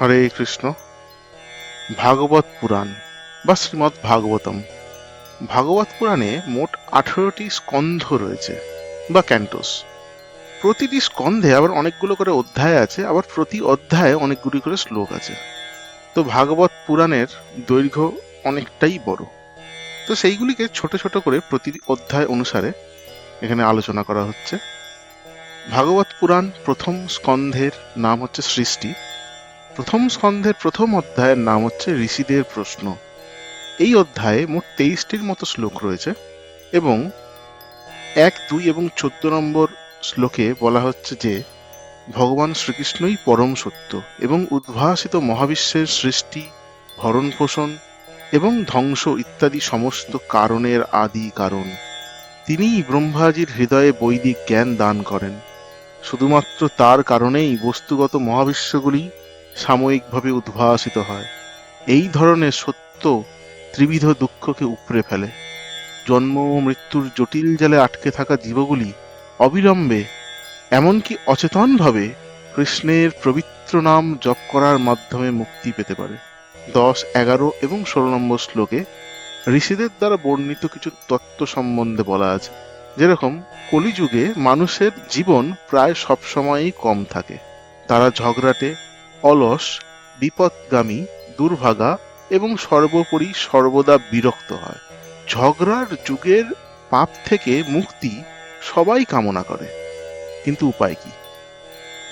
হরে কৃষ্ণ। ভাগবত পুরাণ বা শ্রীমৎ ভাগবতম। ভাগবত পুরাণে মোট আঠেরোটি স্কন্ধ রয়েছে বা ক্যান্টোস। প্রতিটি স্কন্ধে আবার অনেকগুলো করে অধ্যায় আছে, আবার প্রতি অধ্যায়ে অনেকগুলি করে শ্লোক আছে। তো ভাগবত পুরাণের দৈর্ঘ্য অনেকটাই বড়। তো সেইগুলিকে ছোট ছোট করে প্রতি অধ্যায় অনুসারে এখানে আলোচনা করা হচ্ছে। ভাগবত পুরাণ প্রথম স্কন্ধের নাম হচ্ছে সৃষ্টি। প্রথম স্কন্ধের প্রথম অধ্যায়ের নাম হচ্ছে ঋষিদের প্রশ্ন। এই অধ্যায়ে মোট তেইশটির মতো শ্লোক রয়েছে এবং এক, দুই এবং চোদ্দ নম্বর শ্লোকে বলা হচ্ছে যে, ভগবান শ্রীকৃষ্ণই পরম সত্য এবং উদ্ভাসিত মহাবিশ্বের সৃষ্টি, ভরণ পোষণ এবং ধ্বংস ইত্যাদি সমস্ত কারণের আদি কারণ। তিনিই ব্রহ্মাজির হৃদয়ে বৈদিক জ্ঞান দান করেন। শুধুমাত্র তার কারণেই বস্তুগত মহাবিশ্বগুলি সাময়িকভাবে উদ্ভাসিত হয়। এই ধরনের সত্য ত্রিবিধ দুঃখকে উপড়ে ফেলে। জন্ম ও মৃত্যুর জটিল জালে আটকে থাকা জীবগুলি অবিলম্বে, এমনকি অচেতনভাবে কৃষ্ণের পবিত্র নাম জপ করার মাধ্যমে মুক্তি পেতে পারে। দশ, এগারো এবং ষোলো নম্বর শ্লোকে ঋষিদের দ্বারা বর্ণিত কিছু তত্ত্ব সম্বন্ধে বলা আছে, যেরকম কলিযুগে মানুষের জীবন প্রায় সবসময়ই কম থাকে। তারা ঝগড়াটে অলস, বিপদগামী, দুর্ভাগা এবং সর্বোপরি সর্বদা বিরক্ত হয়। ঝগড়ার যুগের পাপ থেকে মুক্তি সবাই কামনা করে। কিন্তু উপায় কি?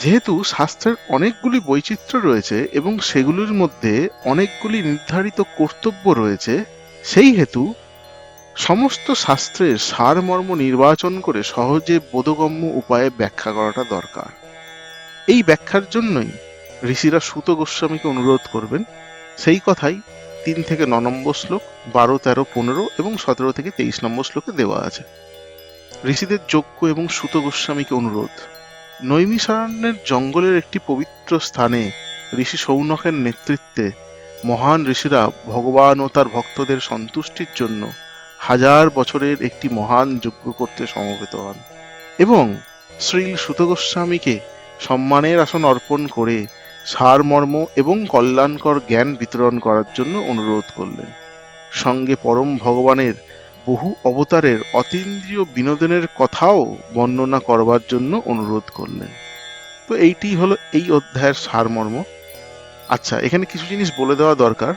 যেহেতু শাস্ত্রের অনেকগুলি বৈচিত্র্য রয়েছে এবং সেগুলির মধ্যে অনেকগুলি নির্ধারিত কর্তব্য রয়েছে, সেই হেতু সমস্ত শাস্ত্রের সারমর্ম নির্বাচন করে সহজে বোধগম্য উপায়ে ব্যাখ্যা করাটা দরকার। এই ব্যাখ্যার জন্যই ঋষিরা সুত গোস্বামীকে অনুরোধ করবেন, সেই কথাই তিন থেকে ন নম্বর শ্লোক, বারো, তেরো, পনেরো এবং সতেরো থেকে তেইশ নম্বর শ্লোকে দেওয়া আছে। ঋষিদের যজ্ঞ এবং সুত গোস্বামীকে অনুরোধ। নৈমিষারণ্যের জঙ্গলের একটি পবিত্র স্থানে ঋষি সৌনকের নেতৃত্বে মহান ঋষিরা ভগবান ও তার ভক্তদের সন্তুষ্টির জন্য হাজার বছরের একটি মহান যজ্ঞ করতে সমবেত হন এবং শ্রী সুত গোস্বামীকে সম্মানের আসন অর্পণ করে সারমর্ম এবং কল্যাণকর জ্ঞান বিতরণ করার জন্য অনুরোধ করলেন। সঙ্গে পরম ভগবানের বহু অবতারের অতীন্দ্রিয় বিনোদনের কথাও বর্ণনা করবার জন্য অনুরোধ করলেন। তো এইটি হলো এই অধ্যায়ের সারমর্ম। আচ্ছা এখানে কিছু জিনিস বলে দেওয়া দরকার।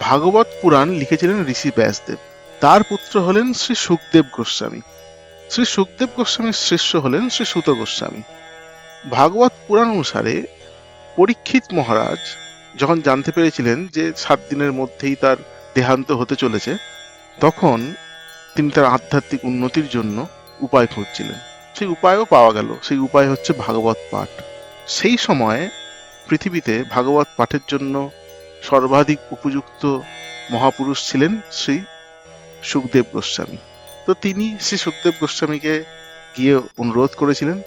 ভাগবত পুরাণ লিখেছিলেন ঋষি ব্যাসদেব। তার পুত্র হলেন শ্রী সুখদেব গোস্বামী। শ্রী সুখদেব গোস্বামীর শিষ্য হলেন শ্রী সুত গোস্বামী। ভাগবত পুরাণ অনুসারে পরীক্ষিত মহারাজ যখন জানতে পেরেছিলেন যে সাত দিনের মধ্যেই তার দেহান্ত হতে চলেছে, তখন তিনি তার আধ্যাত্মিক উন্নতির জন্য উপায় খুঁজছিলেন। সেই উপায়ও পাওয়া গেল। সেই উপায় হচ্ছে ভাগবত পাঠ। সেই সময়ে পৃথিবীতে ভাগবত পাঠের জন্য সর্বাধিক উপযুক্ত মহাপুরুষ ছিলেন শ্রী সুখদেব গোস্বামী। তো তিনি শ্রী সুখদেব গোস্বামীকে গিয়ে অনুরোধ করেছিলেন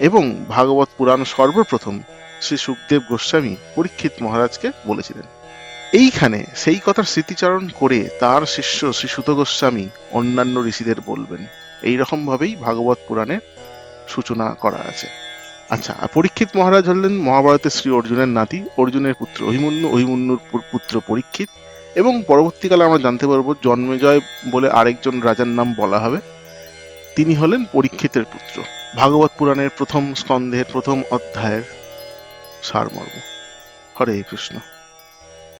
এবং ভাগবত পুরাণ সর্বপ্রথম শ্রী সুখদেব গোস্বামী পরীক্ষিত মহারাজকে বলেছিলেন। এইখানে সেই কথার স্মৃতিচারণ করে তার শিষ্য শ্রী সুত গোস্বামী অন্যান্য ঋষিদের বলবেন। এই রকম ভাবেই ভাগবত পুরাণের সূচনা করা আছে। আচ্ছা পরীক্ষিত মহারাজ হলেন মহাভারতের শ্রী অর্জুনের নাতি, অর্জুনের পুত্র অহিমন্যু অহিমন্যুর পুত্র পরীক্ষিত। এবং পরবর্তীকালে আমরা জানতে পারব জন্মেজয় বলে আরেকজন রাজার নাম বলা হবে। তিনি হলেন পরীক্ষিতের পুত্র। ভাগবত পুরাণের প্রথম স্কন্ধের প্রথম অধ্যায়ের সারমর্ম হরে কৃষ্ণ।